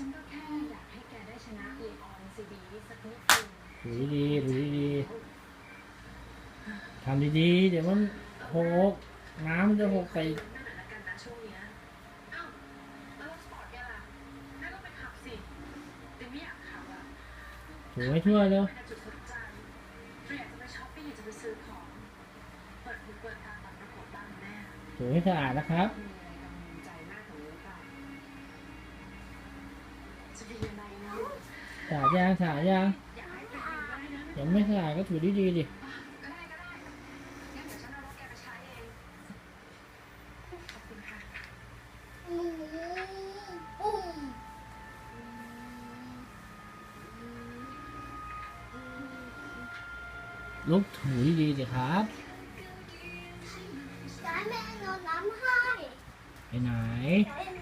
ฉันก็แค่อยากให้แกได้ชนะลีออนซีดีสักนิดนึงถูดีๆถูดีๆทำดีๆ เดี๋ยวมันหก น้ำมันจะหกใส่นั่นแหละละกันนะช่วงเนี้ยอ้าวแล้วรถสปอร์ตแกล่ะแม่ก็ไปขับสิแต่ไม่อยากขับอะถูให้ช่วยเร็วเป็นจุดสนใจเราอยากจะไปช้อปปิ้งอยากจะไปซื้อของเปิดหูเปิดตาตัดประกบบ้างแน่ถูให้สะอาดนะครับ จะดียังไงนะสะอาดยังสะอาดยังอยากให้ไปดูได้นะยังไม่สะอาดก็ถูดีๆดิก็ได้ก็ได้งั้นเดี๋ยวฉันเอารถแกไปใช้เองขอบคุณค่ะลุกถูดีๆสิครับจะให้แม่นอนน้ำให้ไปไหนจะให้แ